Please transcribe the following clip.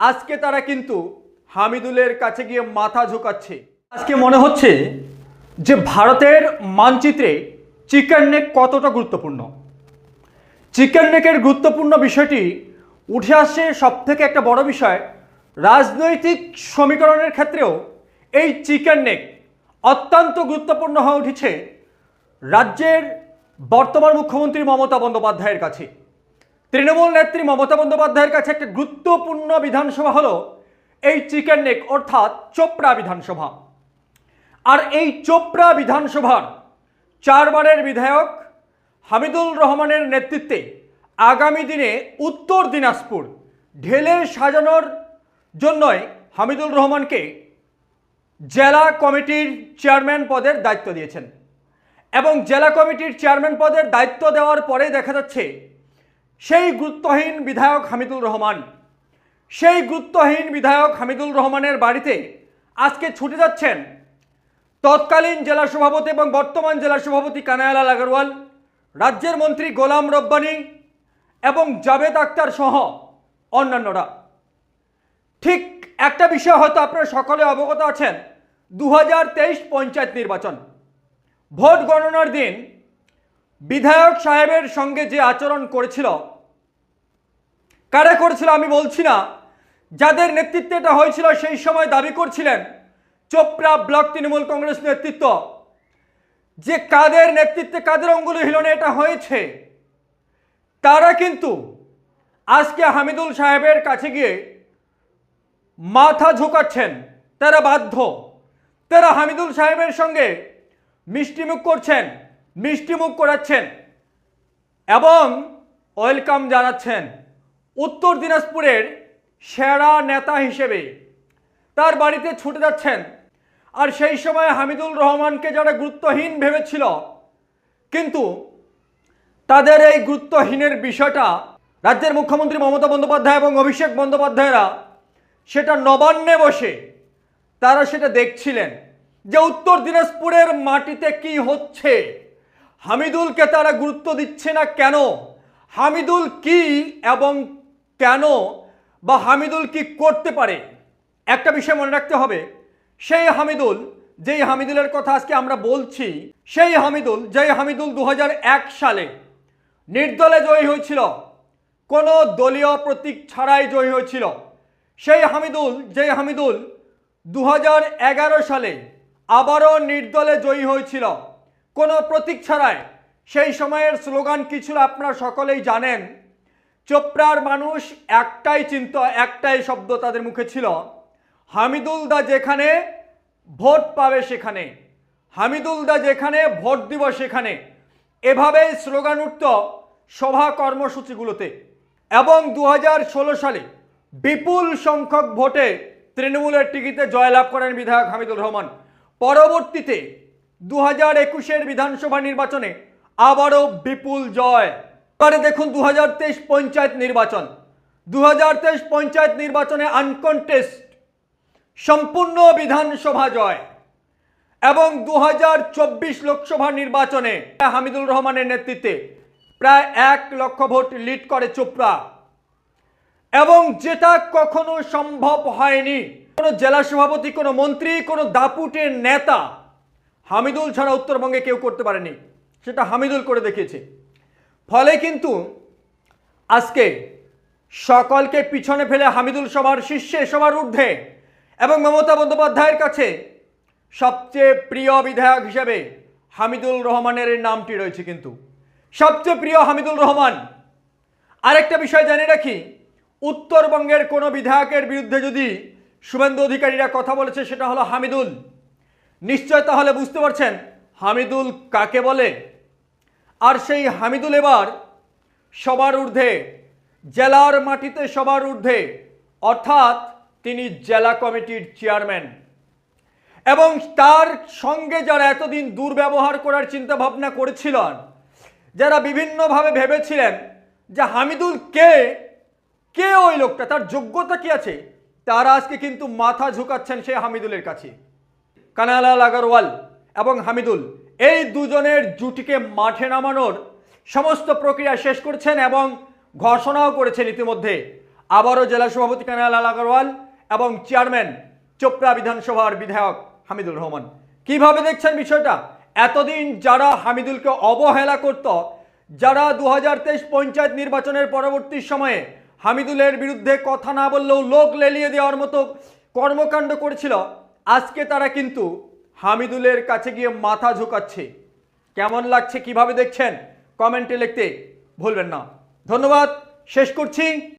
আজকে তারা কিন্তু হামিদুলের কাছে গিয়ে মাথা ঝুঁকাচ্ছে। আজকে মনে হচ্ছে যে ভারতের মানচিত্রে চিকেন নেক কতটা গুরুত্বপূর্ণ। চিকেন নেকের গুরুত্বপূর্ণ বিষয়টি উঠে আসছে সব থেকে একটা বড় বিষয়, রাজনৈতিক সমীকরণের ক্ষেত্রেও এই চিকেন নেক অত্যন্ত গুরুত্বপূর্ণ হয়ে উঠেছে রাজ্যের বর্তমান মুখ্যমন্ত্রী মমতা বন্দ্যোপাধ্যায়ের কাছে। তৃণমূল নেত্রী মমতা বন্দ্যোপাধ্যায়ের কাছে একটা গুরুত্বপূর্ণ বিধানসভা হলো এই চিকেন নেক, অর্থাৎ চোপড়া বিধানসভা। আর এই চোপড়া বিধানসভার চারবারের বিধায়ক হামিদুল রহমানের নেতৃত্বে আগামী দিনে উত্তর দিনাজপুর ঢেলে সাজানোর জন্যই হামিদুল রহমানকে জেলা কমিটির চেয়ারম্যান পদের দায়িত্ব দিয়েছেন। এবং জেলা কমিটির চেয়ারম্যান পদের দায়িত্ব দেওয়ার পরে দেখা যাচ্ছে সেই গুরুত্বহীন বিধায়ক হামিদুল রহমান। সেই গুরুত্বহীন বিধায়ক হামিদুল রহমানের বাড়িতে আজকে ছুটে যাচ্ছেন তৎকালীন জেলা সভাপতি এবং বর্তমান জেলা সভাপতি কানায়ালাল আগরওয়াল, রাজ্যের মন্ত্রী গোলাম রব্বানি এবং জাভেদ আক্তার সহ অন্যান্যরা। ঠিক একটা বিষয় হয়তো আপনারা সকলে অবগত আছেন দু পঞ্চায়েত নির্বাচন। ভোট গণনার দিন বিধায়ক সাহেবের সঙ্গে যে আচরণ করেছিল, কারা করেছিল আমি বলছি না। যাদের নেতৃত্বে এটা হয়েছিল, সেই সময় দাবি করছিলেন চোপড়া ব্লক তৃণমূল কংগ্রেস নেতৃত্ব। যে কাদের নেতৃত্বে কাদের অঙ্গুলি হিলনে এটা হয়েছে, তারা কিন্তু আজকে হামিদুল সাহেবের কাছে গিয়ে মাথা ঝুঁকাচ্ছেন। তারা বাধ্য। তারা হামিদুল সাহেবের সঙ্গে মিষ্টিমুখ করছেন। মিষ্টিমুখ করাচ্ছেন এবং ওয়েলকাম জানাচ্ছেন উত্তর দিনাজপুরের সেরা নেতা হিসেবে। তার বাড়িতে ছুটে যাচ্ছেন। আর সেই সময় হামিদুল রহমানকে যারা গুরুত্বহীন ভেবেছিল, কিন্তু তাদের এই গুরুত্বহীনের বিষয়টা রাজ্যের মুখ্যমন্ত্রী মমতা বন্দ্যোপাধ্যায় এবং অভিষেক বন্দ্যোপাধ্যায়রা সেটা নবান্নে বসে তারা সেটা দেখছিলেন যে উত্তর দিনাজপুরের মাটিতে কি হচ্ছে। হামিদুলকে তারা গুরুত্ব দিচ্ছে না কেন? হামিদুল কি এবং কেন বা হামিদুল কি করতে পারে? একটা বিষয় মনে রাখতে হবে, সেই হামিদুল, যেই হামিদুলের কথা আজকে আমরা বলছি, সেই হামিদুল, যেই হামিদুল দু হাজার এক সালে নির্দলে জয়ী হয়েছিল, কোনো দলীয় প্রতীক ছাড়াই জয়ী হয়েছিল, সেই হামিদুল, যেই হামিদুল দু হাজার এগারো সালে আবারও নির্দলে জয়ী হয়েছিল। কোনো প্রতীক ছাড়ায় সেই সময়ের স্লোগান কি ছিল আপনারা সকলেই জানেন। চোপড়ার মানুষ একটাই চিন্ত, একটাই শব্দ তাদের মুখে ছিল। হামিদুল দা যেখানে, ভোট পাবে সেখানে। হামিদুল দা যেখানে, ভোট দিব সেখানে। এভাবেই স্লোগান উঠত সভা কর্মসূচিগুলোতে। এবং দু হাজার ষোলো সালে বিপুল সংখ্যক ভোটে তৃণমূলের টিকিটে জয়লাভ করেন বিধায়ক হামিদুর রহমান। পরবর্তীতে দু হাজার একুশের বিধানসভা নির্বাচনে আবারও বিপুল জয়। এবারে দেখুন দু পঞ্চায়েত নির্বাচন। দু পঞ্চায়েত নির্বাচনে আনকনটেস্ট সম্পূর্ণ বিধানসভা জয়। এবং দু হাজার চব্বিশ লোকসভা নির্বাচনে হামিদুল রহমানের নেতৃত্বে প্রায় এক লক্ষ ভোট লিড করে চোপড়া। এবং যেটা কখনো সম্ভব হয়নি, কোনো জেলা সভাপতি, কোনো মন্ত্রী, কোনো দাপুটের নেতা হামিদুল ছাড়া উত্তরবঙ্গে কেউ করতে পারেনি। সেটা হামিদুল করে দেখিয়েছে। ফলে কিন্তু আজকে সকলকে পিছনে ফেলে হামিদুল সবার শীর্ষে সবার ঊর্ধ্বে এবং মমতা বন্দ্যোপাধ্যায়ের কাছে সবচেয়ে প্রিয় বিধায়ক হিসেবে হামিদুল রহমানের নামটি রয়েছে কিন্তু। সবচেয়ে প্রিয় হামিদুল রহমান। আরেকটা বিষয় জানিয়ে রাখি, উত্তরবঙ্গের কোনো বিধায়কের বিরুদ্ধে যদি শুভেন্দু অধিকারীরা কথা বলেছে, সেটা হলো হামিদুল। নিশ্চয় তাহলে বুঝতে পারছেন হামিদুল কাকে বলে? আর সেই হামিদুল এবার সবার ঊর্ধ্বে, জেলার মাটিতে সবার ঊর্ধ্বে, অর্থাৎ তিনি জেলা কমিটির চেয়ারম্যান। এবং তার সঙ্গে যারা এতদিন দুর্ব্যবহার করার চিন্তা ভাবনা করেছিলেন, যারা বিভিন্নভাবে ভেবেছিলেন যে হামিদুল কে? কে ওই লোকটা? তার যোগ্যতা কি আছে? তারা আজকে কিন্তু মাথা ঝুঁকাচ্ছেন সেই হামিদুলের কাছে। কানালাল আগরওয়াল এবং হামিদুল, এই দুজনের জুটিকে মাঠে নামানোর সমস্ত প্রক্রিয়া শেষ করছেন এবং ঘোষণাও করেছেন ইতিমধ্যে। আবারও জেলা সভাপতি কানালাল আগরওয়াল এবং চেয়ারম্যান চোপড়া বিধানসভার বিধায়ক হামিদুর রহমান। কীভাবে দেখছেন বিষয়টা? এতদিন যারা হামিদুলকে অবহেলা করত, যারা দু পঞ্চায়েত নির্বাচনের পরবর্তী সময়ে হামিদুলের বিরুদ্ধে কথা না বললেও লোক লেলিয়ে দেওয়ার মতো কর্মকাণ্ড করেছিল আজকে তারা কিন্তু হামিদুলের কাছে গিয়ে মাথা ঝুঁকাচ্ছে। কেমন লাগছে, কীভাবে দেখছেন? কমেন্টে লিখতে ভুলবেন না। ধন্যবাদ, শেষ করছি।